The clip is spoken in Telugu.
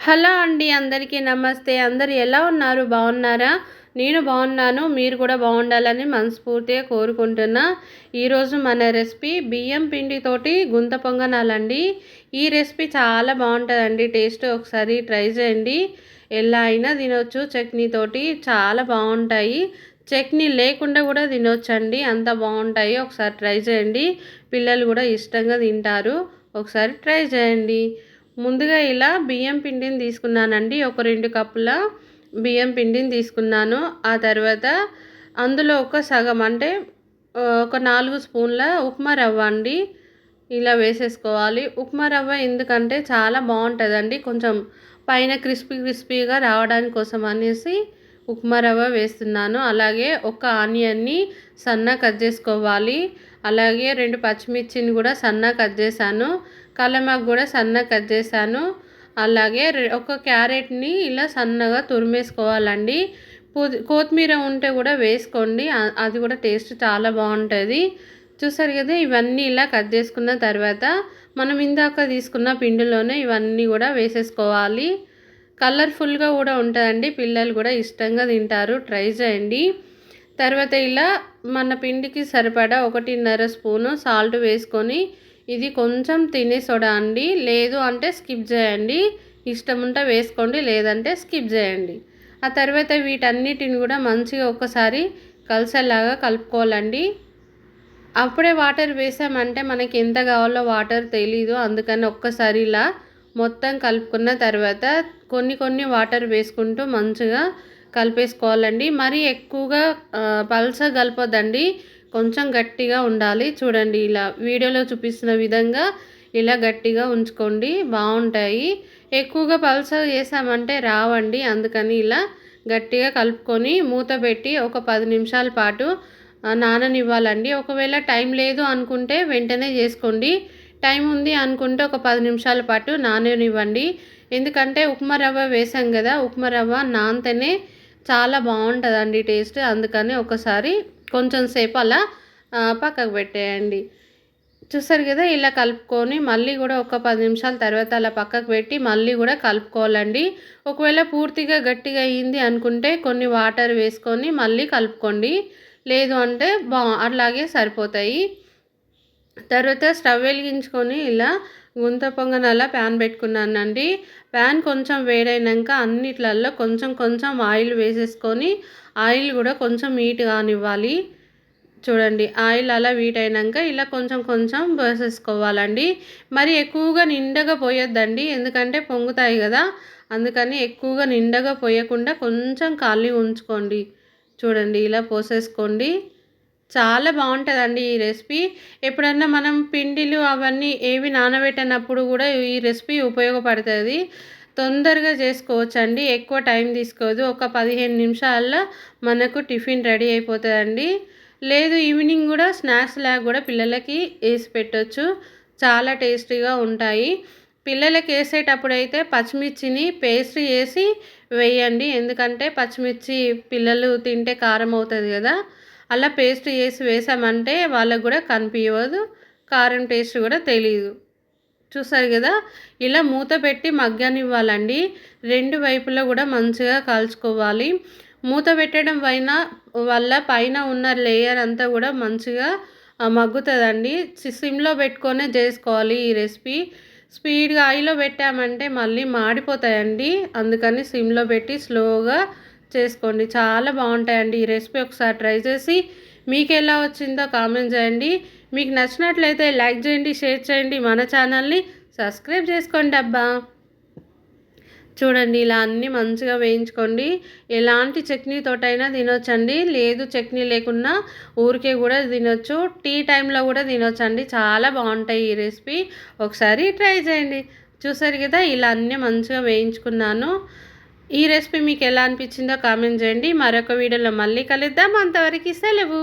హలో అండి అందరికీ నమస్తే. అందరు ఎలా ఉన్నారు? బాగున్నారా? నేను బాగున్నాను. మీరు కూడా బాగుండాలని మనస్ఫూర్తిగా కోరుకుంటున్నా. ఈరోజు మన రెసిపీ బియ్యం పిండితోటి గుంత పొంగనాలండి. ఈ రెసిపీ చాలా బాగుంటుందండి. టేస్ట్ ఒకసారి ట్రై చేయండి. ఎలా అయినా తినొచ్చు. చట్నీతోటి చాలా బాగుంటాయి. చట్నీ లేకుండా కూడా తినొచ్చండి. అంత బాగుంటాయి. ఒకసారి ట్రై చేయండి. పిల్లలు కూడా ఇష్టంగా తింటారు. ఒకసారి ట్రై చేయండి. ముందుగా ఇలా బియ్యం పిండిని తీసుకున్నానండి. ఒక రెండు కప్పుల బియ్యం పిండిని తీసుకున్నాను. ఆ తర్వాత అందులో ఒక సగం అంటే ఒక నాలుగు స్పూన్ల ఉప్మా రవ్వ అండి. ఇలా వేసేసుకోవాలి. ఉప్మా రవ్వ ఎందుకంటే చాలా బాగుంటుందండి. కొంచెం పైన క్రిస్పీ క్రిస్పీగా రావడానికి కోసం అనేసి ఉప్మా రవ్వ వేస్తున్నాను. అలాగే ఒక ఆనియన్ని సన్న కట్ చేసుకోవాలి. అలాగే రెండు పచ్చిమిర్చిని కూడా సన్న కట్ చేశాను. కళ్ళమాకు కూడా సన్నగా కట్ చేశాను. అలాగే ఒక క్యారెట్ని ఇలా సన్నగా తురిమేసుకోవాలండి. కొత్తిమీర ఉంటే కూడా వేసుకోండి. అది కూడా టేస్ట్ చాలా బాగుంటుంది. చూసారు కదా ఇవన్నీ ఇలా కట్ చేసుకున్న తర్వాత మనం ఇందాక తీసుకున్న పిండిలోనే ఇవన్నీ కూడా వేసేసుకోవాలి. కలర్ఫుల్గా కూడా ఉంటుందండి. పిల్లలు కూడా ఇష్టంగా తింటారు. ట్రై చేయండి. తర్వాత ఇలా మన పిండికి సరిపడా ఒకటిన్నర స్పూను సాల్ట్ వేసుకొని ఇది కొంచెం తినే సోడా అండి. లేదు అంటే స్కిప్ చేయండి. ఇష్టం ఉంటే వేసుకోండి లేదంటే స్కిప్ చేయండి. ఆ తర్వాత వీటన్నిటిని కూడా మంచిగా ఒకసారి కలిసేలాగా కలుపుకోవాలండి. అప్పుడే వాటర్ వేసామంటే మనకి ఎంత కావాలో వాటర్ తెలీదు. అందుకని ఒక్కసారి ఇలా మొత్తం కలుపుకున్న తర్వాత కొన్ని కొన్ని వాటర్ వేసుకుంటూ మంచిగా కలిపేసుకోవాలండి. మరీ ఎక్కువగా పల్స కలపొద్దండి. కొంచెం గట్టిగా ఉండాలి. చూడండి ఇలా వీడియోలో చూపిస్తున్న విధంగా ఇలా గట్టిగా ఉంచుకోండి. బాగుంటాయి. ఎక్కువగా పల్స చేసామంటే రావండి. అందుకని ఇలా గట్టిగా కలుపుకొని మూత పెట్టి ఒక పది నిమిషాల పాటు నాననివ్వాలండి. ఒకవేళ టైం లేదు అనుకుంటే వెంటనే చేసుకోండి. టైం ఉంది అనుకుంటే ఒక పది నిమిషాల పాటు నాననివ్వండి. ఎందుకంటే ఉప్మా రవ్వ వేసాం కదా ఉప్మా రవ్వ నానితేనే చాలా బాగుంటుందండి టేస్ట్. అందుకని ఒకసారి కొంచెం సేపు అలా పక్కకు పెట్టేయండి. చూస్తారు కదా ఇలా కలుపుకొని మళ్ళీ కూడా ఒక పది నిమిషాల తర్వాత అలా పక్కకు పెట్టి మళ్ళీ కూడా కలుపుకోవాలండి. ఒకవేళ పూర్తిగా గట్టిగా అయ్యింది అనుకుంటే కొన్ని వాటర్ వేసుకొని మళ్ళీ కలుపుకోండి. లేదు అంటే బా అట్లాగే సరిపోతాయి. తర్వాత స్టవ్ వెలిగించుకొని ఇలా గుంత పొంగనలా ప్యాన్ పెట్టుకున్నానండి. ప్యాన్ కొంచెం వేడైనాక అన్నిట్లలో కొంచెం కొంచెం ఆయిల్ వేసేసుకొని ఆయిల్ కూడా కొంచెం హీట్ కానివ్వాలి. చూడండి ఆయిల్ అలా వీట్ అయినాక ఇలా కొంచెం కొంచెం పోసేసుకోవాలండి. మరి ఎక్కువగా నిండగా పోయొద్దండి ఎందుకంటే పొంగుతాయి కదా. అందుకని ఎక్కువగా నిండగా పోయకుండా కొంచెం ఖాళీ ఉంచుకోండి. చూడండి ఇలా పోసేసుకోండి. చాలా బాగుంటుందండి ఈ రెసిపీ. ఎప్పుడన్నా మనం పిండిలు అవన్నీ ఏవి నానబెట్టినప్పుడు కూడా ఈ రెసిపీ ఉపయోగపడుతుంది. తొందరగా చేసుకోవచ్చండి. ఎక్కువ టైం తీసుకోదు. ఒక పదిహేను నిమిషాల్లో మనకు టిఫిన్ రెడీ అయిపోతుందండి. లేదు ఈవినింగ్ కూడా స్నాక్స్ లాగా కూడా పిల్లలకి వేసి పెట్టవచ్చు చాలా టేస్టీగా ఉంటాయి. పిల్లలకి వేసేటప్పుడు అయితే పచ్చిమిర్చిని పేస్ట్ చేసి వేయండి. ఎందుకంటే పచ్చిమిర్చి పిల్లలు తింటే కారం అవుతుంది కదా. అలా పేస్ట్ చేసి వేసామంటే వాళ్ళకు కూడా కనిపించదు కారం టేస్ట్ కూడా తెలియదు చూసారు కదా? ఇలా మూత పెట్టి మగ్గనివ్వాలండి. రెండు వైపులా కూడా మంచిగా కాల్చుకోవాలి. మూత పెట్టడం పైన వల్ల పైన ఉన్న లేయర్ అంతా కూడా మంచిగా మగ్గుతుందండి. సిమ్లో పెట్టుకొనే చేసుకోవాలి ఈ రెసిపీ. స్పీడ్గా ఆయిలో పెట్టామంటే మళ్ళీ మాడిపోతాయండి. అందుకని సిమ్లో పెట్టి స్లోగా చేసుకోండి. చాలా బాగుంటాయండి. ఈ రెసిపీ ఒకసారి ట్రై చేసి మీకు ఎలా వచ్చిందో కామెంట్ చేయండి. మీకు నచ్చినట్లయితే లైక్ చేయండి షేర్ చేయండి. మన ఛానల్ని సబ్స్క్రైబ్ చేసుకోండి అబ్బా. చూడండి ఇలా అన్నీ మంచిగా వేయించుకోండి. ఎలాంటి చట్నీతోటైనా తినొచ్చండి. లేదు చట్నీ లేకున్నా ఊరికే కూడా తినొచ్చు. టీ టైంలో కూడా తినొచ్చండి. చాలా బాగుంటాయి ఈ రెసిపీ. ఒకసారి ట్రై చేయండి. చూసారు కదా ఇలా అన్నీ మంచిగా వేయించుకున్నాను. ఈ రెసిపీ మీకు ఎలా అనిపించిందో కామెంట్ చేయండి. మరొక వీడియోలో మళ్ళీ కలుద్దాం. అంతవరకు సెలవు.